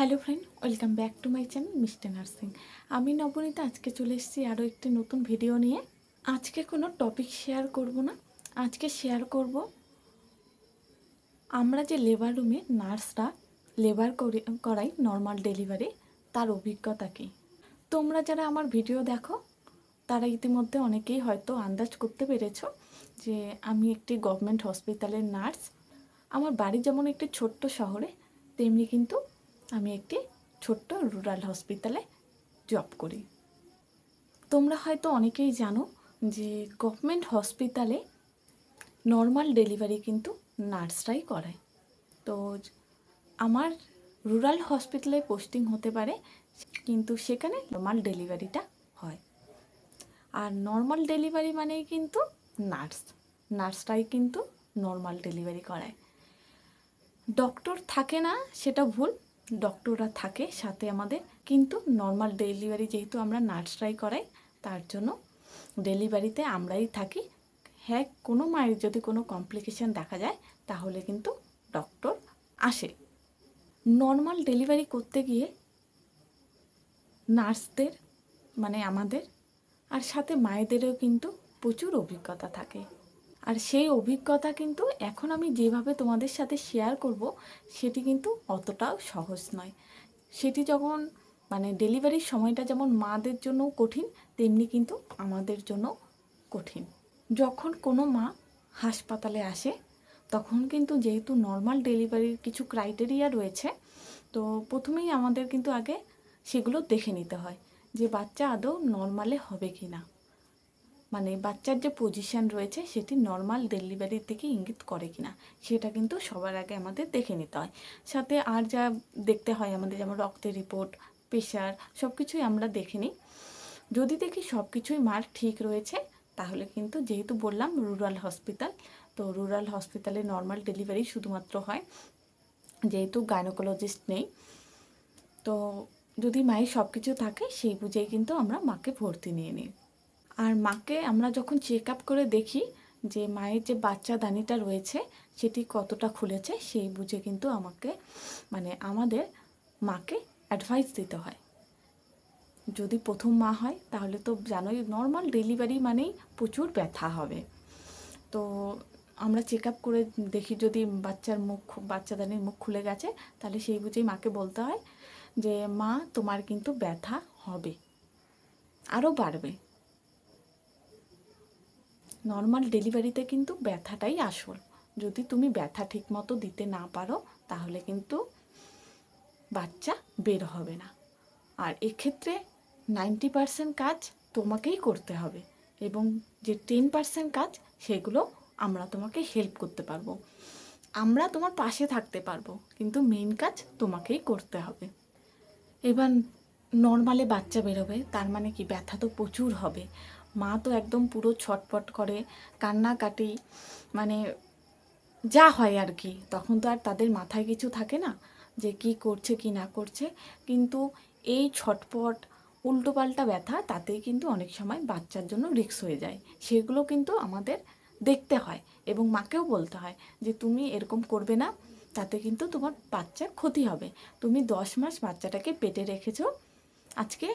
Hello friend welcome back to my channel mister nursing আমি নবনীতা, আজকে চলে এসেছি আরও একটি নতুন ভিডিও নিয়ে। আজকে কোনো টপিক শেয়ার করব না। আজকে শেয়ার করব আমরা যে লেবার রুমে নার্সরা লেবার করে, করাই নর্মাল ডেলিভারি তার অভিজ্ঞতা কী? তোমরা যারা আমার ভিডিও দেখো, তারা ইতিমধ্যে অনেকেই হয়তো আন্দাজ করতে পেরেছ যে আমি একটি গভর্নমেন্ট হসপিটালের নার্স। আমার বাড়ি যেমন একটি ছোট্ট শহরে, তেমনি কিন্তু আমি একটি ছোট্ট রুরাল হসপিটালে জব করি। তোমরা হয়তো অনেকেই জানো যে গভর্নমেন্ট হসপিটালে নর্মাল ডেলিভারি কিন্তু নার্সরাই করায়। তো আমার রুরাল হসপিটালে পোস্টিং হতে পারে, কিন্তু সেখানে নর্মাল ডেলিভারিটা হয়। আর নর্মাল ডেলিভারি মানেই কিন্তু নার্স। নার্সরাই কিন্তু নর্মাল ডেলিভারি করায়। ডক্টর থাকে না, সেটা ভুল। ডক্টররা থাকে সাথে আমাদের। কিন্তু নর্মাল ডেলিভারি যেহেতু আমরা নার্সরাই করাই, তার জন্য ডেলিভারিতে আমরাই থাকি। হ্যাঁ কোনো মায়ের যদি কোনো কমপ্লিকেশান দেখা যায়, তাহলে কিন্তু ডক্টর আসে। নর্মাল ডেলিভারি করতে গিয়ে নার্সদের মানে আমাদের, আর সাথে মায়েদেরও কিন্তু প্রচুর অভিজ্ঞতা থাকে। আর সেই অভিজ্ঞতা কিন্তু এখন আমি যেভাবে তোমাদের সাথে শেয়ার করব, সেটি কিন্তু অতটাও সহজ নয়। সেটি যখন মানে ডেলিভারির সময়টা যেমন মাদের জন্য কঠিন, তেমনি কিন্তু আমাদের জন্য কঠিন। যখন কোনো মা হাসপাতালে আসে, তখন কিন্তু যেহেতু নর্মাল ডেলিভারির কিছু ক্রাইটেরিয়া রয়েছে, তো প্রথমেই আমাদের কিন্তু আগে সেগুলো দেখে নিতে হয় যে বাচ্চা আদৌ নর্মালে হবে কি না মানে বাচ্চার যে পজিশন রয়েছে, সেটি নর্মাল ডেলিভারির দিকে ইঙ্গিত করে কিনা, সেটা কিন্তু সবার আগে আমাদের দেখে নিতে হয়। সাথে আর যা দেখতে হয় আমাদের, যেমন রক্তের রিপোর্ট প্রেশার সব কিছুই আমরা দেখে নিই। যদি দেখি সব কিছুই মার ঠিক রয়েছে, তাহলে কিন্তু যেহেতু বললাম রুরাল হসপিটাল তো রুরাল হসপিটালে নর্মাল ডেলিভারি শুধুমাত্র হয়, যেহেতু গাইনোকোলজিস্ট নেই। তো যদি মায়ের সব কিছু থাকে, সেই বুঝেই কিন্তু আমরা মাকে ভর্তি নিয়ে নিই। আর মাকে আমরা যখন চেক আপ করে দেখি যে মায়ের যে বাচ্চা দানিটা রয়েছে, সেটি কতটা খুলেছে, সেই বুঝে কিন্তু আমাকে মানে আমাদের মাকে অ্যাডভাইস দিতে হয়। যদি প্রথম মা হয়, তাহলে তো জানোই নর্মাল ডেলিভারি মানেই প্রচুর ব্যথা হবে। তো আমরা চেক আপ করে দেখি যদি বাচ্চার মুখ বাচ্চাদানির মুখ খুলে গেছে, তাহলে সেই বুঝেই মাকে বলতে হয় যে, মা, তোমার কিন্তু ব্যথা হবে। আরও বাড়বে। নর্মাল ডেলিভারিতে কিন্তু ব্যথাটাই আসল। যদি তুমি ব্যথা ঠিকমতো দিতে না পারো, তাহলে কিন্তু বাচ্চা বের হবে না। আর এক্ষেত্রে নাইনটি পারসেন্ট কাজ তোমাকেই করতে হবে এবং যে টেন পারসেন্ট কাজ, সেগুলো আমরা তোমাকে হেল্প করতে পারব। আমরা তোমার পাশে থাকতে পারব, কিন্তু মেন কাজ তোমাকেই করতে হবে। এবার নর্মালে বাচ্চা বেরোবে, তার মানে কি? ব্যথা তো প্রচুর হবে। মা তো একদম পুরো ছটপট করে কান্নাকাটি মানে যা হয় আর কি। তখন তো আর তাদের মাথায় কিছু থাকে না যে কি করছে, কি না করছে। কিন্তু এই ছটপট, উল্টোপাল্টা ব্যথা তাতেই কিন্তু অনেক সময় বাচ্চার জন্য রিস্ক হয়ে যায়। সেগুলো কিন্তু আমাদের দেখতে হয় এবং মাকেও বলতে হয় যে, তুমি এরকম করবে না, তাতে কিন্তু তোমার বাচ্চার ক্ষতি হবে। তুমি দশ মাস বাচ্চাটাকে পেটে রেখেছো, আজকে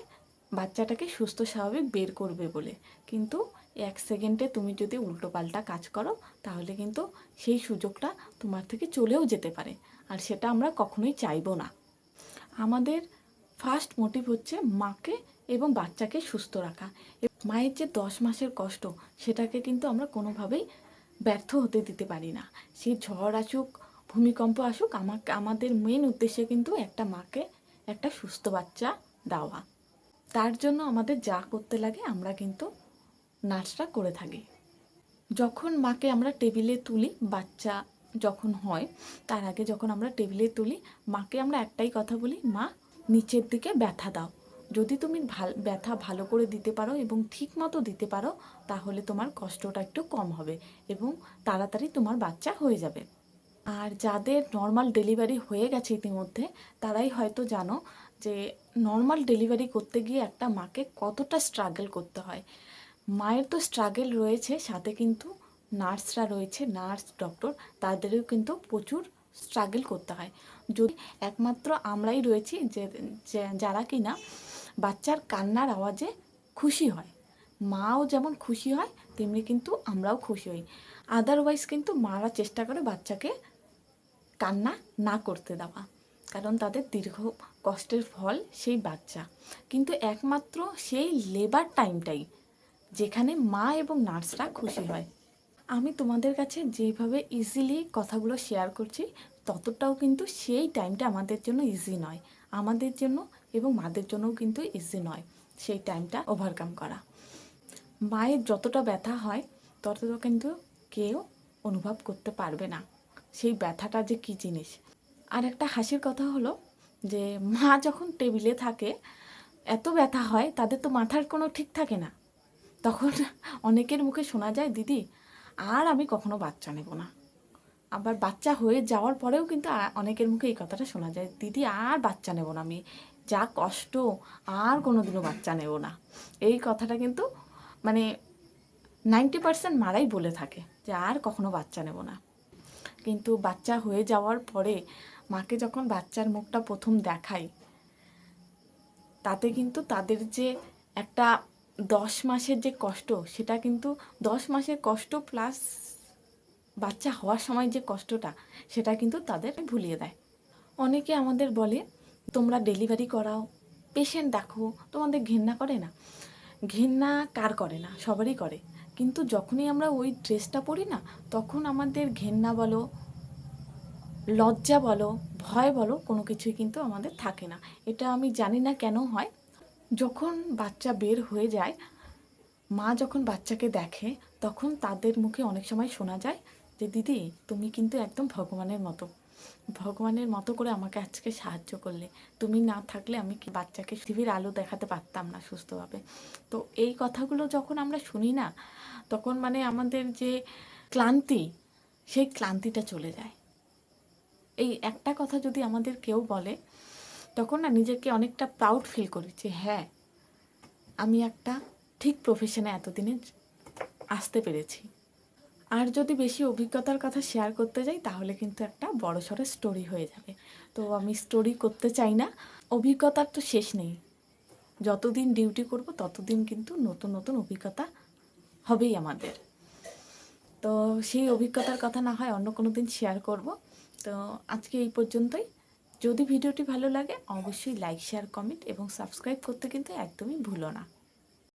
বাচ্চাটাকে সুস্থ, স্বাভাবিক বের করবে বলে। কিন্তু এক সেকেন্ডে তুমি যদি উল্টোপাল্টা কাজ করো, তাহলে কিন্তু সেই সুযোগটা তোমার থেকে চলেও যেতে পারে। আর সেটা আমরা কখনোই চাইব না। আমাদের ফার্স্ট মোটিভ হচ্ছে মাকে এবং বাচ্চাকে সুস্থ রাখা। মায়ের যে দশ মাসের কষ্ট, সেটাকে কিন্তু আমরা কোনোভাবেই ব্যর্থ হতে দিতে পারি না। সে ঝড় আসুক, ভূমিকম্প আসুক, আমাকে, আমাদের মেন উদ্দেশ্য কিন্তু একটা মাকে একটা সুস্থ বাচ্চা দেওয়া। তার জন্য আমাদের যা করতে লাগে আমরা কিন্তু নাচটা করে থাকি। যখন মাকে আমরা টেবিলে তুলি, বাচ্চা যখন হয়, তার আগে যখন আমরা টেবিলে তুলি, মাকে আমরা একটাই কথা বলি, মা, নিচের দিকে ব্যথা দাও। যদি তুমি ভালো, ব্যথা ভালো করে দিতে পারো এবং ঠিক মতো দিতে পারো, তাহলে তোমার কষ্টটা একটু কম হবে এবং তাড়াতাড়ি তোমার বাচ্চা হয়ে যাবে। আর যাদের নর্মাল ডেলিভারি হয়ে গেছে ইতিমধ্যে, তারাই হয়তো জানো যে নর্মাল ডেলিভারি করতে গিয়ে একটা মাকে কতটা স্ট্রাগল করতে হয়। মায়ের তো স্ট্রাগল রয়েছে, সাথে কিন্তু নার্সরা রয়েছে, নার্স ডক্টর তাদেরও কিন্তু প্রচুর স্ট্রাগল করতে হয়। যদি একমাত্র আমরাই রয়েছি যে যারা কি না বাচ্চার কান্নার আওয়াজে খুশি হয়। মাও যেমন খুশি হয়, তেমনি কিন্তু আমরাও খুশি হই। আদারওয়াইজ কিন্তু মারা চেষ্টা করে বাচ্চাকে কান্না না করতে দেওয়া। কারণ তাদের দীর্ঘ কষ্টের ফল সেই বাচ্চা। কিন্তু একমাত্র সেই লেবার টাইমটাই যেখানে মা এবং নার্সরা খুশি হয়। আমি তোমাদের কাছে যেভাবে ইজিলি কথাগুলো শেয়ার করছি, ততটাও কিন্তু সেই টাইমটা আমাদের জন্য ইজি নয়। আমাদের জন্য এবং মাদের জন্যও কিন্তু ইজি নয় সেই টাইমটা ওভারকাম করা। মায়ের যতটা ব্যথা হয়, ততটা কিন্তু কেউ অনুভব করতে পারবে না। সেই ব্যথাটা যে কী জিনিস? আর একটা হাসির কথা হলো যে, মা যখন টেবিলে থাকে, এত ব্যথা হয়, তাদের তো মাথার কোনো ঠিক থাকে না। তখন অনেকের মুখে শোনা যায়, দিদি, আর আমি কখনো বাচ্চা নেব না। আবার বাচ্চা হয়ে যাওয়ার পরেও কিন্তু অনেকের মুখে এই কথাটা শোনা যায়, দিদি, আর বাচ্চা নেব না, আমি যা কষ্ট, আর কোনোদিনও বাচ্চা নেব না। এই কথাটা কিন্তু মানে নাইনটি পার্সেন্ট মারাই বলে থাকে যে, আর কখনো বাচ্চা নেব না। কিন্তু বাচ্চা হয়ে যাওয়ার পরে মাকে যখন বাচ্চার মুখটা প্রথম দেখাই তাতে কিন্তু তাদের যে একটা দশ মাসের যে কষ্ট, সেটা কিন্তু দশ মাসের কষ্ট প্লাস বাচ্চা হওয়ার সময় যে কষ্টটা, সেটা কিন্তু তাদের ভুলিয়ে দেয়। অনেকে আমাদের বলে, তোমরা ডেলিভারি করাও পেশেন্ট দেখো, তোমাদের ঘেন্না করে না। ঘেন্না কার করে না? সবারই করে। কিন্তু যখনই আমরা ওই ড্রেসটা পরি না, তখন আমাদের ঘেন্না বলো, লজ্জা বলো, ভয় বলো, কোনো কিছুই কিন্তু আমাদের থাকে না। এটা আমি জানি না কেন হয়। যখন বাচ্চা বের হয়ে যায়, মা যখন বাচ্চাকে দেখে, তখন তাদের মুখে অনেক সময় শোনা যায় যে, দিদি, তুমি কিন্তু একদম ভগবানের মতো। ভগবানের মতো করে আমাকে আজকে সাহায্য করলে। তুমি না থাকলে আমি কি বাচ্চাকে টিভির আলো দেখাতে পারতাম না সুস্থভাবে? তো এই কথাগুলো যখন আমরা শুনি না, তখন মানে আমাদের যে ক্লান্তি, সেই ক্লান্তিটা চলে যায়। এই একটা কথা যদি আমাদের কেউ বলে, তখন না নিজেকে অনেকটা প্রাউড ফিল করি যে হ্যাঁ আমি একটা ঠিক প্রফেশনে এতদিনে আসতে পেরেছি। আর যদি বেশি অভিজ্ঞতার কথা শেয়ার করতে যাই, তাহলে কিন্তু একটা বড় সড়ো স্টোরি হয়ে যাবে। তো আমি স্টোরি করতে চাই না। অভিজ্ঞতার তো শেষ নেই। যতদিন ডিউটি করব, ততদিন কিন্তু নতুন নতুন অভিজ্ঞতা হবেই আমাদের। তো সেই অভিজ্ঞতার কথা না হয় অন্য কোনো দিন শেয়ার করব। তো আজকে এই পর্যন্তই। যদি ভিডিওটি ভালো লাগে, অবশ্যই লাইক শেয়ার কমেন্ট এবং সাবস্ক্রাইব করতে কিন্তু একদমই ভুলো না।